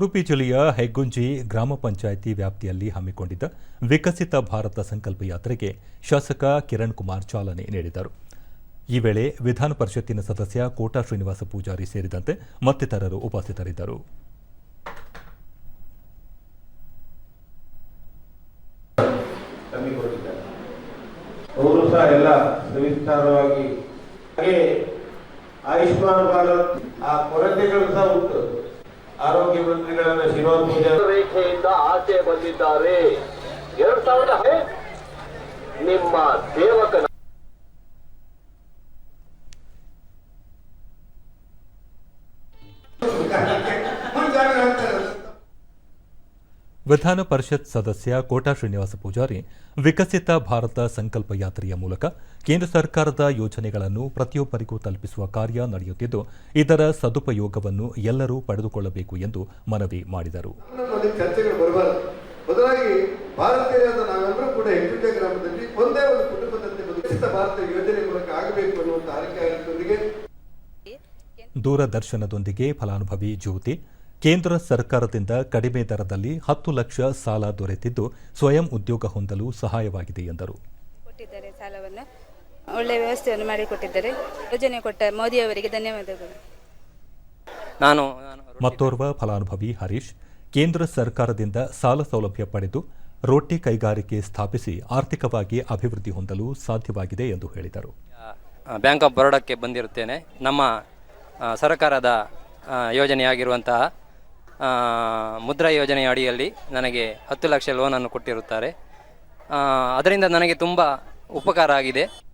ಉಡುಪಿ ಜಿಲ್ಲೆಯ ಹೆಗ್ಗುಂಜಿ ಗ್ರಾಮ ಪಂಚಾಯಿತಿ ವ್ಯಾಪ್ತಿಯಲ್ಲಿ ಹಮ್ಮಿಕೊಂಡಿದ್ದ ವಿಕಸಿತ ಭಾರತ ಸಂಕಲ್ಪ ಯಾತ್ರೆಗೆ ಶಾಸಕ ಕಿರಣ್ ಕುಮಾರ್ ಚಾಲನೆ ನೀಡಿದರು. ಈ ವೇಳೆ ವಿಧಾನ ಪರಿಷತ್ತಿನ ಸದಸ್ಯ ಕೋಟಾ ಶ್ರೀನಿವಾಸ ಪೂಜಾರಿ ಸೇರಿದಂತೆ ಮತ್ತಿತರರು ಉಪಸ್ಥಿತರಿದ್ದರು. ಆಯುಷ್ಮಾನ್ ಭಾರತ್ ಆ ಕೊರತೆಗಳು ಸಹ ಉಂಟು. ಆರೋಗ್ಯ ಮಂತ್ರಿಗಳನ್ನ ಶಿವನ್ ಪೂಜಾ ರೇಖೆಯಿಂದ ಆಚೆ ಬಂದಿದ್ದಾರೆ. ಎರಡ್ ಸಾವಿರದ ನಿಮ್ಮ ಸೇವಕನ ವಿಧಾನ ಪರಿಷತ್ ಸದಸ್ಯ ಕೋಟಾ ಶ್ರೀನಿವಾಸ ಪೂಜಾರಿ ವಿಕಸಿತ ಭಾರತ ಸಂಕಲ್ಪ ಯಾತ್ರೆಯ ಮೂಲಕ ಕೇಂದ್ರ ಸರ್ಕಾರದ ಯೋಜನೆಗಳನ್ನು ಪ್ರತಿಯೊಬ್ಬರಿಗೂ ತಲುಪಿಸುವ ಕಾರ್ಯ ನಡೆಯುತ್ತಿದ್ದು ಇದರ ಸದುಪಯೋಗವನ್ನು ಎಲ್ಲರೂ ಪಡೆದುಕೊಳ್ಳಬೇಕು ಎಂದು ಮನವಿ ಮಾಡಿದರು. ದೂರದರ್ಶನದೊಂದಿಗೆ ಫಲಾನುಭವಿ ಜ್ಯೋತಿ ಕೇಂದ್ರ ಸರ್ಕಾರದಿಂದ ಕಡಿಮೆ ದರದಲ್ಲಿ ಹತ್ತು ಲಕ್ಷ ಸಾಲ ದೊರೆತಿದ್ದು ಸ್ವಯಂ ಉದ್ಯೋಗ ಹೊಂದಲು ಸಹಾಯವಾಗಿದೆ ಎಂದರು. ಕೊಟ್ಟಿದ್ದಾರೆ ಸಾಲವನ್ನು. ಒಳ್ಳೆಯ ವ್ಯವಸ್ಥೆಯನ್ನು ಮಾಡಿಕೊಟ್ಟಿದ್ದಾರೆ ಯೋಜನೆ ಕೊಟ್ಟ ಮೋದಿಯವರಿಗೆ ಧನ್ಯವಾದಗಳು. ನಾನು ಮತ್ತೋರ್ವ ಫಲಾನುಭವಿ ಹರೀಶ್ ಕೇಂದ್ರ ಸರ್ಕಾರದಿಂದ ಸಾಲ ಸೌಲಭ್ಯ ಪಡೆದು ರೋಟಿ ಕೈಗಾರಿಕೆ ಸ್ಥಾಪಿಸಿ ಆರ್ಥಿಕವಾಗಿ ಅಭಿವೃದ್ಧಿ ಹೊಂದಲು ಸಾಧ್ಯವಾಗಿದೆ ಎಂದು ಹೇಳಿದರು. ಬ್ಯಾಂಕ್ ಆಫ್ ಬರೋಡಕ್ಕೆ ಬಂದಿರುತ್ತೇನೆ. ನಮ್ಮ ಸರ್ಕಾರದ ಯೋಜನೆಯಾಗಿರುವಂತಹ ಮುದ್ರಾ ಯೋಜನೆಯ ಅಡಿಯಲ್ಲಿ ನನಗೆ ಹತ್ತು ಲಕ್ಷ ಲೋನನ್ನು ಕೊಟ್ಟಿರುತ್ತಾರೆ. ಅದರಿಂದ ನನಗೆ ತುಂಬ ಉಪಕಾರ ಆಗಿದೆ.